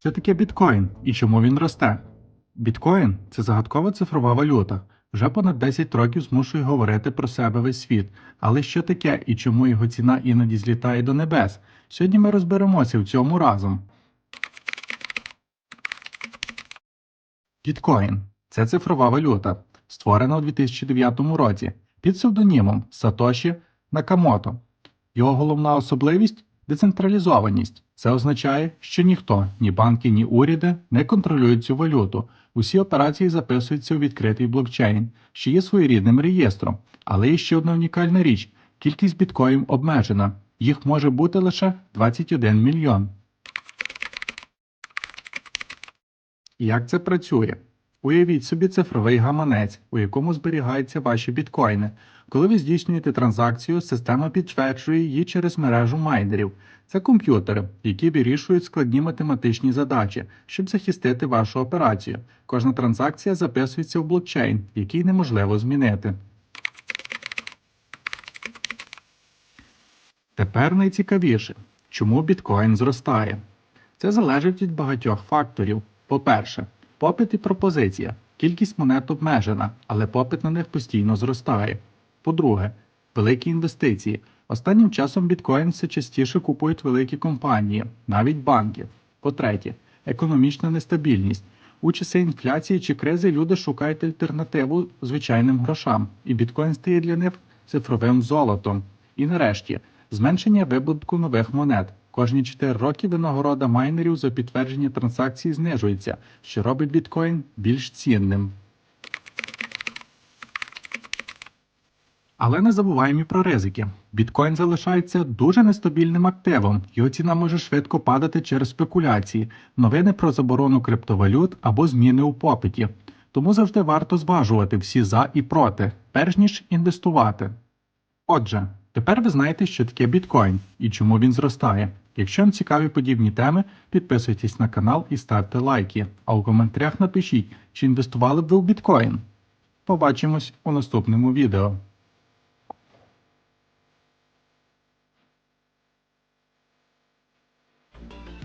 Що таке біткоін і чому він росте? Біткоін це загадкова цифрова валюта. Вже понад 10 років змушує говорити про себе весь світ. Але що таке і чому його ціна іноді злітає до небес? Сьогодні ми розберемося в цьому разом. Біткоін це цифрова валюта, створена у 2009 році під псевдонімом Сатоші Накамото. Його головна особливість децентралізованість. Це означає, що ніхто, ні банки, ні уряди не контролюють цю валюту. Усі операції записуються у відкритий блокчейн, що є своєрідним реєстром. Але є ще одна унікальна річ: кількість біткоїн обмежена. Їх може бути лише 21 мільйон. Як це працює? Уявіть собі цифровий гаманець, у якому зберігаються ваші біткоїни. Коли ви здійснюєте транзакцію, система підтверджує її через мережу майнерів. Це комп'ютери, які вирішують складні математичні задачі, щоб захистити вашу операцію. Кожна транзакція записується в блокчейн, який неможливо змінити. Тепер найцікавіше, чому біткоін зростає. Це залежить від багатьох факторів. По-перше, попит і пропозиція. Кількість монет обмежена, але попит на них постійно зростає. По-друге, великі інвестиції. Останнім часом біткоін все частіше купують великі компанії, навіть банки. По-третє, економічна нестабільність. У часи інфляції чи кризи люди шукають альтернативу звичайним грошам, і біткоін стає для них цифровим золотом. І нарешті, зменшення вибутку нових монет. Кожні 4 роки винагорода майнерів за підтвердження транзакцій знижується, що робить біткоін більш цінним. Але не забуваємо і про ризики. Біткоін залишається дуже нестабільним активом, його ціна може швидко падати через спекуляції, новини про заборону криптовалют або зміни у попиті. Тому завжди варто зважувати всі за і проти, перш ніж інвестувати. Отже, тепер ви знаєте, що таке біткоін і чому він зростає. Якщо вам цікаві подібні теми, підписуйтесь на канал і ставте лайки, а у коментарях напишіть, чи інвестували б ви в біткоін. Побачимось у наступному відео.